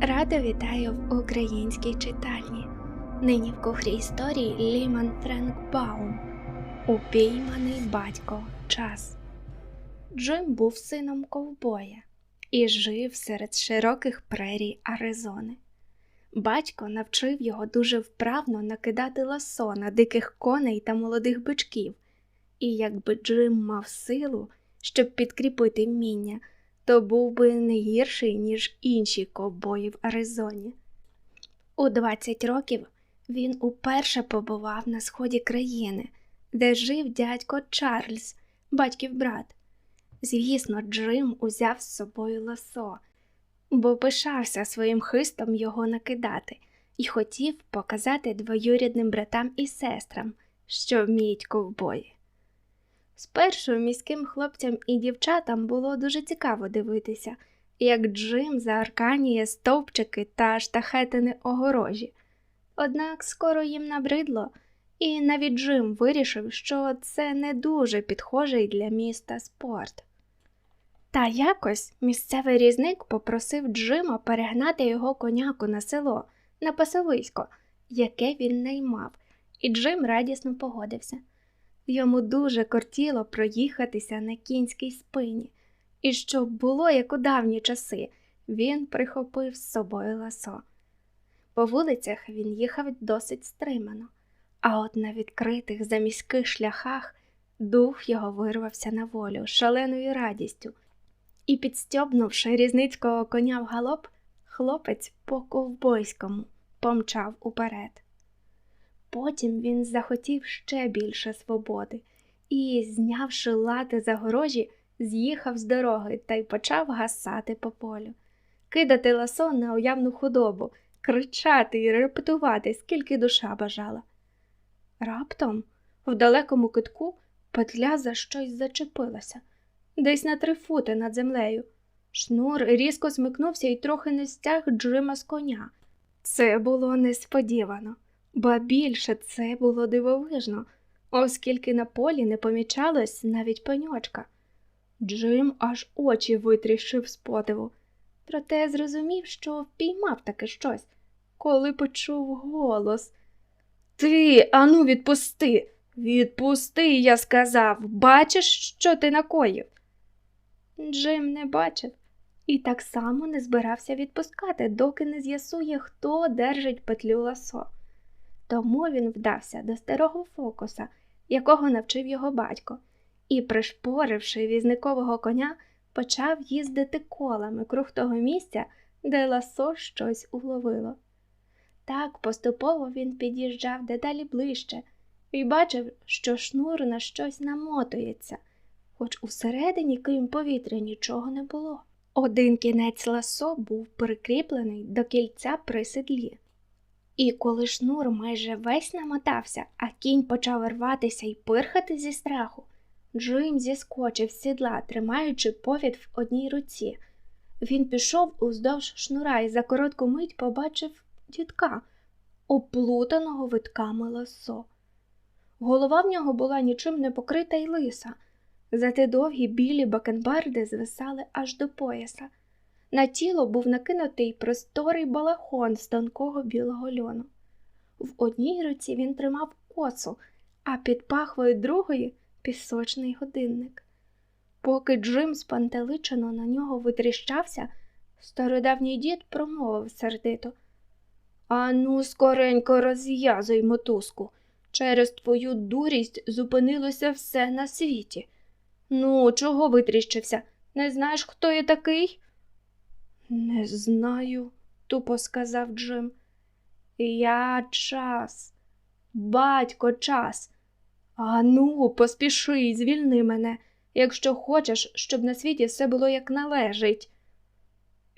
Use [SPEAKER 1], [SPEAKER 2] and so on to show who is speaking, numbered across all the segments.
[SPEAKER 1] Радо вітаю в українській читальні. Нині в кухрі історії Ліман Френк Баум. Упійманий батько час. Джим був сином ковбоя і жив серед широких прерій Аризони. Батько навчив його дуже вправно накидати ласо на диких коней та молодих бичків, і якби Джим мав силу, щоб підкріпити вміння, то був би не гірший, ніж інші ковбої в Аризоні. У 20 років він уперше побував на сході країни, де жив дядько Чарльз, батьків брат. Звісно, Джим узяв з собою ласо, бо пишався своїм хистом його накидати і хотів показати двоюрідним братам і сестрам, що вміють ковбої. Спершу міським хлопцям і дівчатам було дуже цікаво дивитися, як Джим заарканює стовпчики та штахетини огорожі. Однак скоро їм набридло, і навіть Джим вирішив, що це не дуже підхожий для міста спорт. Та якось місцевий різник попросив Джима перегнати його коняку на село, на пасовисько, яке він наймав, і Джим радісно погодився. Йому дуже кортіло проїхатися на кінській спині, і щоб було як у давні часи, він прихопив з собою ласо. По вулицях він їхав досить стримано, а от на відкритих заміських шляхах дух його вирвався на волю шаленою радістю, і, підстьобнувши різницького коня в галоп, хлопець по ковбойському помчав уперед. Потім він захотів ще більше свободи і, знявши лати загорожі, з'їхав з дороги та й почав гасати по полю, кидати ласо на уявну худобу, кричати і репетувати, скільки душа бажала. Раптом, в далекому китку, петля за щось зачепилася, десь на три фути над землею. Шнур різко смикнувся і трохи не стяг Джима з коня. Це було несподівано. Ба більше це було дивовижно, оскільки на полі не помічалось навіть пеньочка. Джим аж очі витріщив з подиву, проте зрозумів, що впіймав таке щось, коли почув голос. Ти, ану, відпусти, відпусти, я сказав, бачиш, що ти накоїв? Джим не бачив і так само не збирався відпускати, доки не з'ясує, хто держить петлю ласо. Тому він вдався до старого фокуса, якого навчив його батько, і, пришпоривши візникового коня, почав їздити колами круг того місця, де ласо щось уловило. Так поступово він під'їжджав дедалі ближче і бачив, що шнур на щось намотується, хоч усередині, крім повітря, нічого не було. Один кінець ласо був прикріплений до кільця при седлі. І коли шнур майже весь намотався, а кінь почав рватися і пирхати зі страху, Джим зіскочив з сідла, тримаючи повід в одній руці. Він пішов уздовж шнура і за коротку мить побачив дідка, оплутаного витками ласо. Голова в нього була нічим не покрита й лиса, зате довгі білі бакенбарди звисали аж до пояса. На тіло був накинутий просторий балахон з тонкого білого льону. В одній руці він тримав косу, а під пахвою другої пісочний годинник. Поки Джим спантеличено на нього витріщався, стародавній дід промовив сердито Ану, скоренько розв'язуй мотузку. Через твою дурість зупинилося все на світі. Ну, чого витріщився? Не знаєш, хто я такий? Не знаю, тупо сказав Джим. Я час, батько час. Ану, поспіши, звільни мене, якщо хочеш, щоб на світі все було як належить.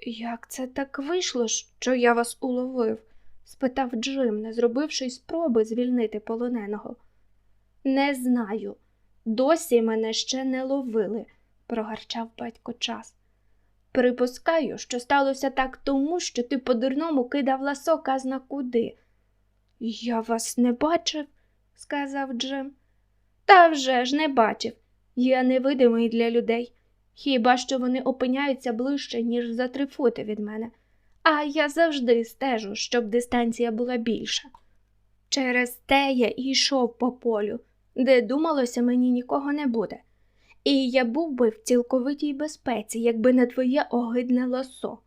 [SPEAKER 1] Як це так вийшло, що я вас уловив? спитав Джим, не зробивши й спроби звільнити полоненого. Не знаю. Досі мене ще не ловили, прогарчав батько час. Припускаю, що сталося так тому, що ти по-дурному кидав ласо казна куди. Я вас не бачив, сказав Джим. Та вже ж не бачив. Я невидимий для людей. Хіба що вони опиняються ближче, ніж за три фути від мене. а я завжди стежу, щоб дистанція була більша. Через те я йшов по полю, де думалося, мені нікого не буде. І я був би в цілковитій безпеці, якби не твоє огидне лосо.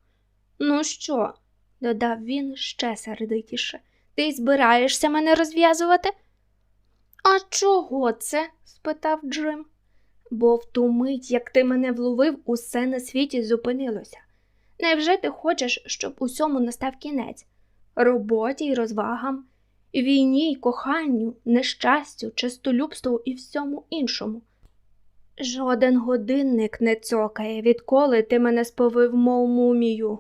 [SPEAKER 1] Ну що? додав він ще сердитіше. Ти збираєшся мене розв'язувати? А чого це? спитав Джим. Бо в ту мить, як ти мене вловив, усе на світі зупинилося. Невже ти хочеш, щоб усьому настав кінець? Роботі й розвагам, війні й коханню, нещастю, честолюбству і всьому іншому. Жоден годинник не цокає, відколи ти мене сповив, мов мумію.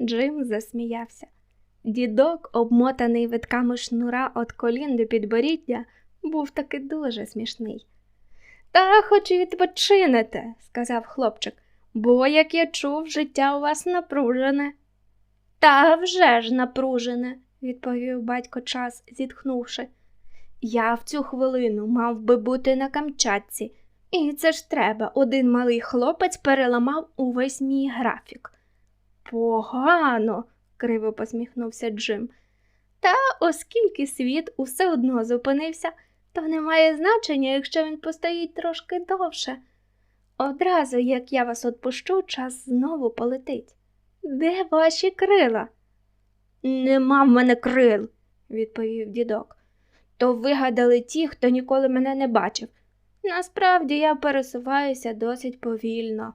[SPEAKER 1] Джим засміявся. Дідок, обмотаний витками шнура від колін до підборіддя, був таки дуже смішний. Та хоч відпочинете, сказав хлопчик, бо, як я чув, життя у вас напружене. Та вже ж напружене, відповів батько час, зітхнувши. Я в цю хвилину мав би бути на Камчатці, і це ж треба, один малий хлопець переламав увесь мій графік. Погано, криво посміхнувся Джим. Та оскільки світ усе одно зупинився, то не має значення, якщо він постоїть трошки довше. Одразу, як я вас отпущу, час знову полетить. Де ваші крила? Нема в мене крил, відповів дідок. То вигадали ті, хто ніколи мене не бачив. Насправді я пересуваюся досить повільно.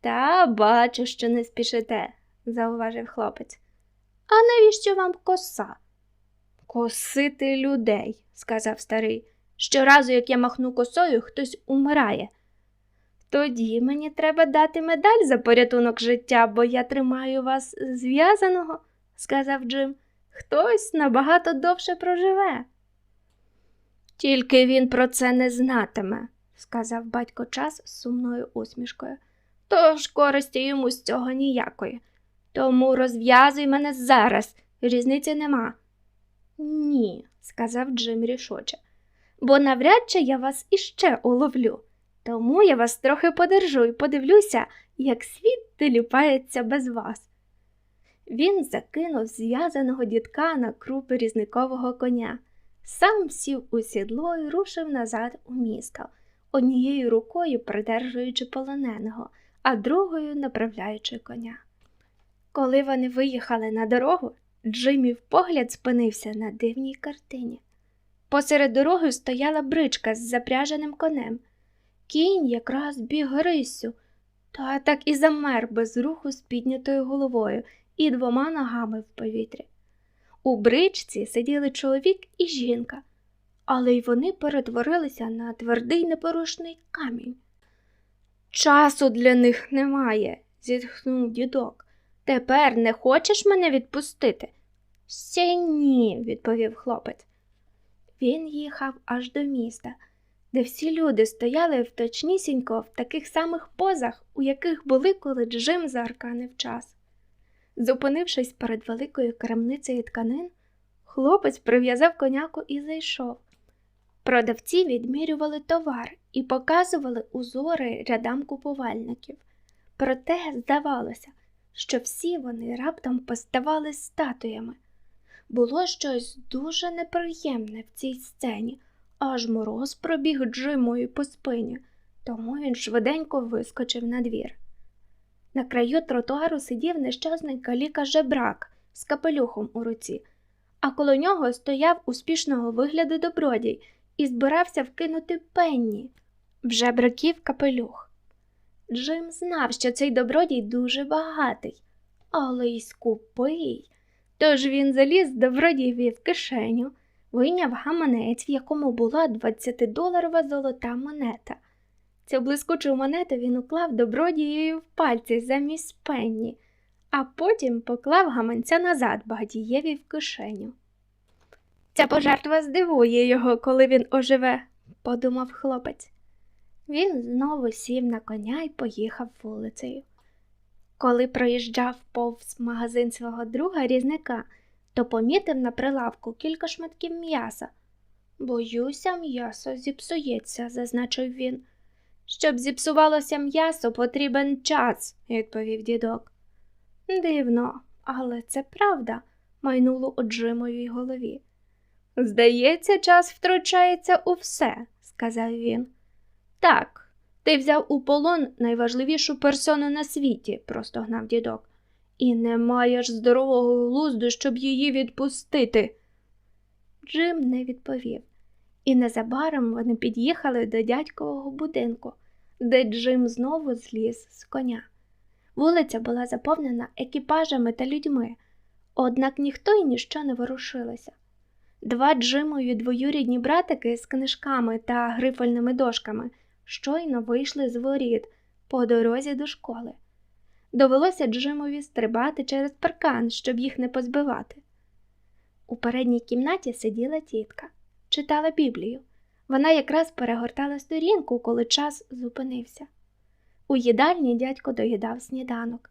[SPEAKER 1] Та бачу, що не спішите, зауважив хлопець. А навіщо вам коса? Косити людей, сказав старий. Щоразу, як я махну косою, хтось умирає. Тоді мені треба дати медаль за порятунок життя, бо я тримаю вас зв'язаного, сказав Джим. Хтось набагато довше проживе. Тільки він про це не знатиме, сказав батько час з сумною усмішкою. Тож користі йому з цього ніякої. Тому розв'язуй мене зараз, різниці нема. Ні, сказав Джим рішоче, бо навряд чи я вас іще уловлю. Тому я вас трохи подержу і подивлюся, як світ теліпається без вас. Він закинув зв'язаного дідка на крупи різникового коня, сам сів у сідло і рушив назад у місто, однією рукою придержуючи полоненого, а другою направляючи коня. Коли вони виїхали на дорогу, Джимів погляд спинився на дивній картині. Посеред дороги стояла бричка з запряженим конем. Кінь якраз біг рисю, та так і замер без руху з піднятою головою і двома ногами в повітрі. У бричці сиділи чоловік і жінка, але й вони перетворилися на твердий непорушний камінь. Часу для них немає, зітхнув дідок. Тепер не хочеш мене відпустити? Ще ні, відповів хлопець. Він їхав аж до міста, де всі люди стояли в точнісінько в таких самих позах, у яких були, коли Джим заарканив час. Зупинившись перед великою крамницею тканин, хлопець прив'язав коняку і зайшов. Продавці відмірювали товар і показували узори рядам купувальників. Проте здавалося, що всі вони раптом поставали статуями. Було щось дуже неприємне в цій сцені, аж мороз пробіг Джимою по спині, тому він швиденько вискочив на двір. На краю тротуару сидів нещасний каліка жебрак з капелюхом у руці, а коло нього стояв успішного вигляду добродій і збирався вкинути пенні в жебраків капелюх. Джим знав, що цей добродій дуже багатий, але й скупий. Тож він заліз добродієві в кишеню, вийняв гаманець, в якому була 20-доларова золота монета. Цю блискучу монету він уклав добродією в пальці замість пенні, а потім поклав гаманця назад багатієві в кишеню. Ця пожертва здивує його, коли він оживе, подумав хлопець. Він знову сів на коня і поїхав вулицею. Коли проїжджав повз магазин свого друга різника, то помітив на прилавку кілька шматків м'яса. Боюся, м'ясо зіпсується, зазначив він. Щоб зіпсувалося м'ясо, потрібен час, відповів дідок. Дивно, але це правда, майнуло у Джимовій голові. Здається, час втручається у все, сказав він. Так, ти взяв у полон найважливішу персону на світі, простогнав дідок, і не маєш здорового глузду, щоб її відпустити. Джим не відповів, і незабаром вони під'їхали до дядькового будинку, де Джим знову зліз з коня. Вулиця була заповнена екіпажами та людьми, однак ніхто і ніщо не ворушилося. Два Джимові двоюрідні братики з книжками та грифельними дошками щойно вийшли з воріт по дорозі до школи. Довелося Джимові стрибати через паркан, щоб їх не позбивати. У передній кімнаті сиділа тітка, читала Біблію. Вона якраз перегортала сторінку, коли час зупинився. У їдальні дядько доїдав сніданок.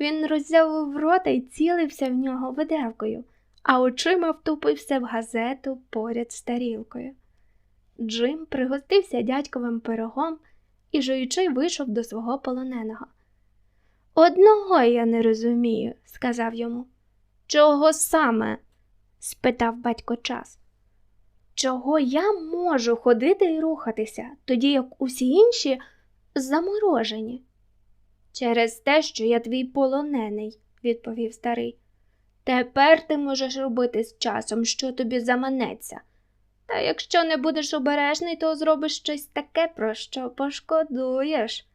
[SPEAKER 1] Він роззявив рота і цілився в нього виделкою, а очима втупився в газету поряд з тарілкою. Джим пригостився дядьковим пирогом і жуючи вийшов до свого полоненого. Одного я не розумію, сказав йому. Чого саме? спитав батько час. Чого я можу ходити і рухатися, тоді як усі інші заморожені? Через те, що я твій полонений, відповів старий. Тепер ти можеш робити з часом, що тобі заманеться. Та якщо не будеш обережний, то зробиш щось таке, про що пошкодуєш.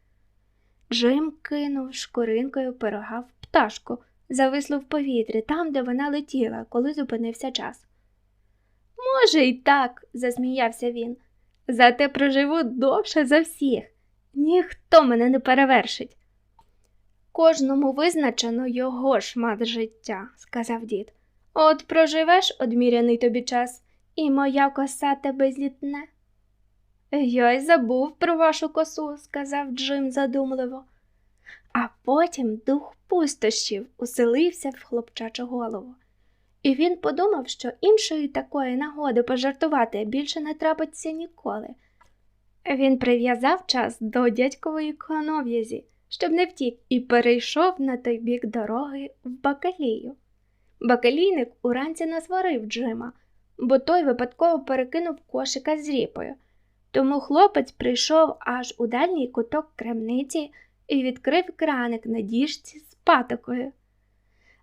[SPEAKER 1] Джим кинув шкуринкою пирога в пташку, зависло в повітрі, там, де вона летіла, коли зупинився час. Може, й так, засміявся він. Зате проживу довше за всіх. Ніхто мене не перевершить. Кожному визначено його шмат життя, сказав дід. От проживеш одміряний тобі час, і моя коса тебе злітне. Я й забув про вашу косу, сказав Джим задумливо. А потім дух пустощів уселився в хлопчачу голову. І він подумав, що іншої такої нагоди пожартувати більше не трапиться ніколи. Він прив'язав час до дядькової конов'язі, щоб не втік, і перейшов на той бік дороги в бакалію. Бакалійник уранці насварив Джима, бо той випадково перекинув кошика з ріпою. Тому хлопець прийшов аж у дальній куток крамниці і відкрив краник на діжці з патокою.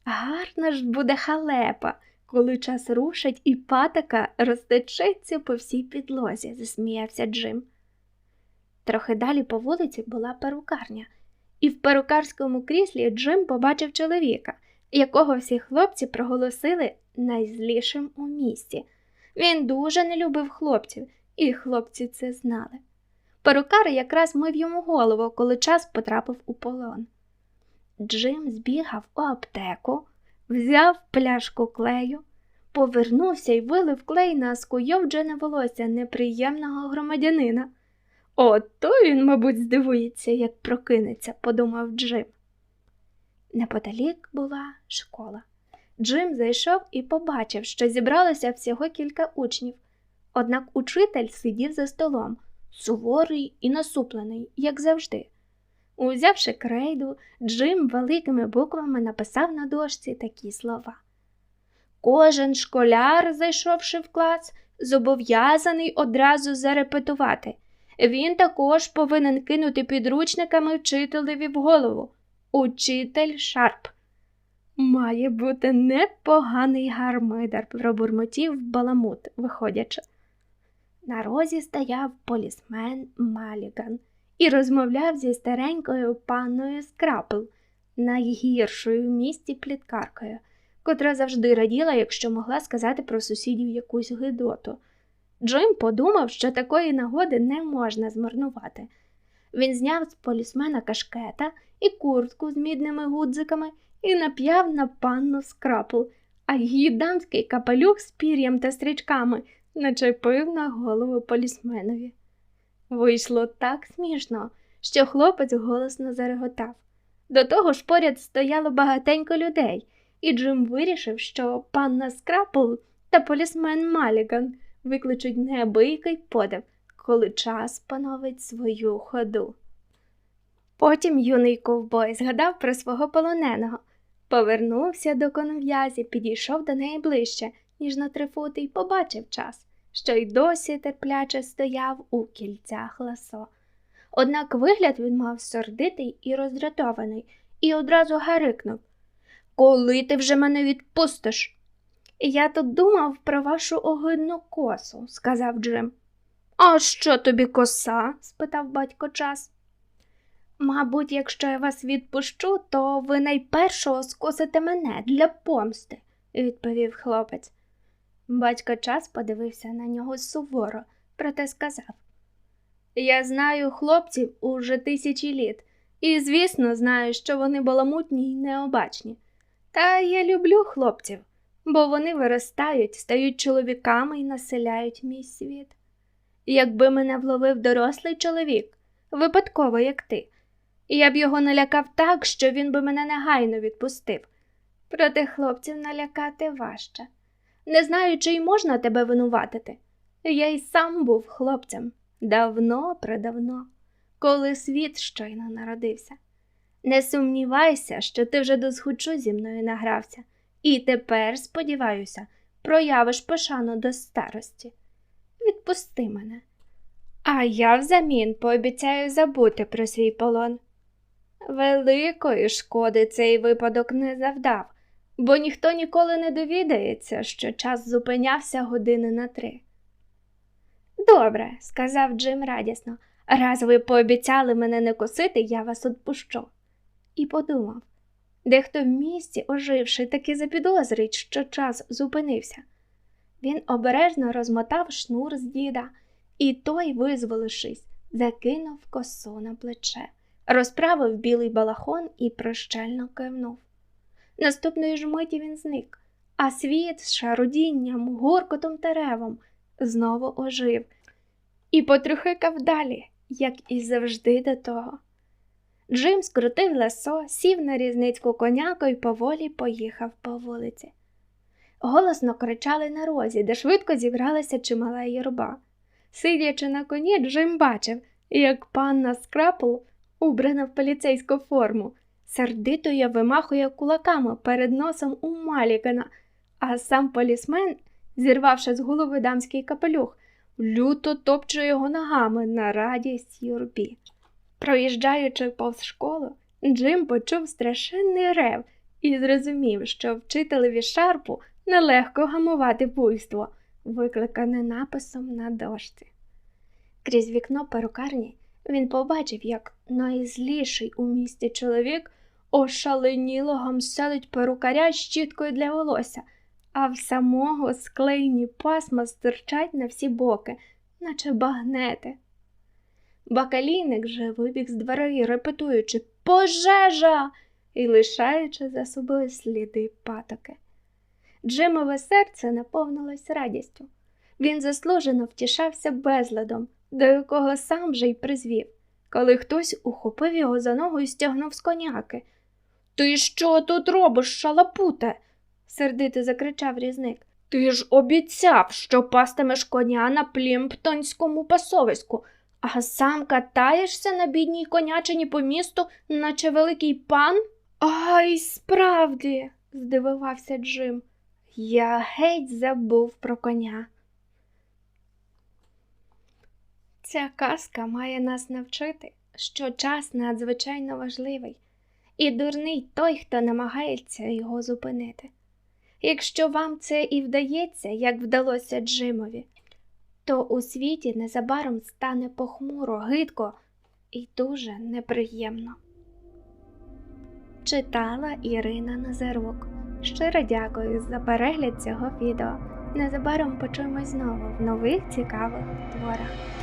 [SPEAKER 1] Гарна ж буде халепа, коли час рушить і патока розтечеться по всій підлозі, засміявся Джим. Трохи далі по вулиці була перукарня, і в перукарському кріслі Джим побачив чоловіка, якого всі хлопці проголосили найзлішим у місті. Він дуже не любив хлопців, і хлопці це знали. Перукар якраз мив йому голову, коли час потрапив у полон. Джим збігав у аптеку, взяв пляшку клею, повернувся і вилив клей на скуйовджене волосся неприємного громадянина. Ото він, мабуть, здивується, як прокинеться, подумав Джим. Неподалік була школа. Джим зайшов і побачив, що зібралося всього кілька учнів. Однак учитель сидів за столом, суворий і насуплений, як завжди. Узявши крейду, Джим великими буквами написав на дошці такі слова. Кожен школяр, зайшовши в клас, зобов'язаний одразу зарепетувати. Він також повинен кинути підручниками вчителеві в голову. Учитель Шарп. Має бути непоганий гармидар, пробурмотів баламут, виходячи. На розі стояв полісмен Маліган і розмовляв зі старенькою панною Скрапл, найгіршою в місті пліткаркою, котра завжди раділа, якщо могла сказати про сусідів якусь гидоту. Джим подумав, що такої нагоди не можна змарнувати. Він зняв з полісмена кашкета і куртку з мідними гудзиками і нап'яв на панну скрапл, а її дамський капелюх з пір'ям та стрічками начепив на голову полісменові. Вийшло так смішно, що хлопець голосно зареготав. До того ж поряд стояло багатенько людей, і Джим вирішив, що панна Скрапл та полісмен Маліган викличуть неабиякий подив, коли час пановить свою ходу. Потім юний ковбой згадав про свого полоненого, Повернувся до конов'язі, підійшов до неї ближче, ніж на три фути, і побачив час, що й досі терпляче стояв у кільцях ласо. Однак вигляд він мав сердитий і роздратований, і одразу гарикнув Коли ти вже мене відпустиш? Я тут думав про вашу огидну косу, сказав Джим. А що тобі коса? спитав батько час. Мабуть, якщо я вас відпущу, то ви найпершого скосите мене для помсти, відповів хлопець. Батько час подивився на нього суворо, проте сказав Я знаю хлопців уже тисячі літ, і, звісно, знаю, що вони баламутні й необачні. Та я люблю хлопців, бо вони виростають, стають чоловіками і населяють мій світ. Якби мене вловив дорослий чоловік, випадково, як ти, я б його налякав так, що він би мене негайно відпустив. Проте хлопців налякати важче. Не знаю, чи й можна тебе винуватити. Я й сам був хлопцем давно предавно, коли світ щойно народився. Не сумнівайся, що ти вже досхочу зі мною награвся, і тепер, сподіваюся, проявиш пошану до старості. Відпусти мене. А я взамін пообіцяю забути про свій полон. Великої шкоди цей випадок не завдав, бо ніхто ніколи не довідається, що час зупинявся години на три. Добре, сказав Джим радісно, раз ви пообіцяли мене не косити, я вас відпущу. І подумав дехто в місті, оживши, таки запідозрить, що час зупинився. Він обережно розмотав шнур з діда, і той, визволившись, закинув косу на плече, розправив білий балахон і прощально кивнув. Наступної ж миті він зник, а світ з шарудінням, гуркотом та ревом знову ожив і потрохикав далі, як і завжди до того. Джим скрутив лесо, сів на різницьку коняку і поволі поїхав по вулиці. Голосно кричали на розі, де швидко зібралася чимала юрба. Сидячи на коні, Джим бачив, як панна Скрапл, убрана в поліцейську форму, сердито я вимахує кулаками перед носом у Малікана, а сам полісмен, зірвавши з голови дамський капелюх, люто топче його ногами на радість юрбі. Проїжджаючи повз школу, Джим почув страшенний рев і зрозумів, що вчителеві шарпу нелегко гамувати буйство, викликане написом на дошці. Крізь вікно перукарні він побачив, як найзліший у місті чоловік ошаленіло гамселить перукаря щіткою для волосся, а в самого склеєні пасма стирчать на всі боки, наче багнети. Бакалійник же вибіг з дверей, репетуючи Пожежа! і лишаючи за собою сліди патоки. Джимове серце наповнилось радістю. Він заслужено втішався безладом, до якого сам же й призвів, коли хтось ухопив його за ногу і стягнув з коняки. Ти що тут робиш, шалапуте? сердито закричав різник. Ти ж обіцяв, що пастимеш коня на плімптонському пасовиську, а сам катаєшся на бідній конячині по місту, наче великий пан? Ай, справді, здивувався Джим. Я геть забув про коня. Ця казка має нас навчити, що час надзвичайно важливий, і дурний той, хто намагається його зупинити. Якщо вам це і вдається, як вдалося Джимові, то у світі незабаром стане похмуро, гидко і дуже неприємно. Читала Ірина Назарук. Щиро дякую за перегляд цього відео. Незабаром почуємось знову в нових цікавих творах.